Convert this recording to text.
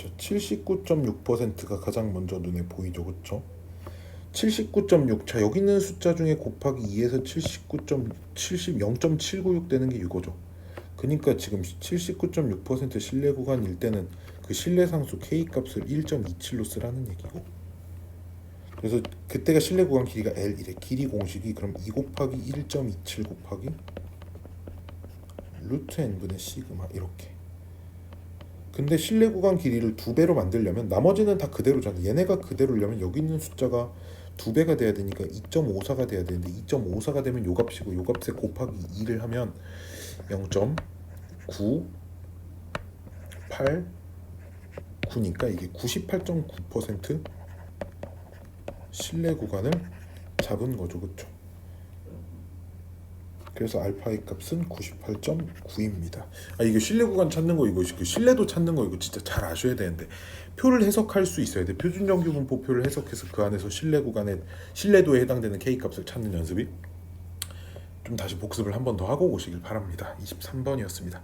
자, 79.6%가 가장 먼저 눈에 보이죠, 그렇죠? 79.6. 자, 여기 있는 숫자 중에 곱하기 2에서 79.70 되는 게 이거죠. 그러니까 지금 79.6% 신뢰 구간일 때는 그 신뢰 상수 K 값을 1.27로 쓰라는 얘기고. 그래서 그때가 신뢰 구간 길이가 L1에 길이 공식이 그럼 2 곱하기 1.27 곱하기 루트 n분의 시그마 이렇게. 근데 실내 구간 길이를 두 배로 만들려면 나머지는 다 그대로잖아. 얘네가 그대로려면 여기 있는 숫자가 두 배가 돼야 되니까 2.54가 돼야 되는데 2.54가 되면 요 값이고 요 값에 곱하기 2를 하면 0.9 8 9니까 이게 98.9% 실내 구간을 잡은 거죠, 그렇죠? 그래서 알파의 값은 98.9입니다. 아 이게 신뢰 구간 찾는 거 이거 그 신뢰도 찾는 거 이거 진짜 잘 아셔야 되는데 표를 해석할 수 있어야 돼. 표준 정규 분포표를 해석해서 그 안에서 신뢰 구간의 신뢰도에 해당되는 K 값을 찾는 연습이 좀 다시 복습을 한 번 더 하고 오시길 바랍니다. 23번이었습니다.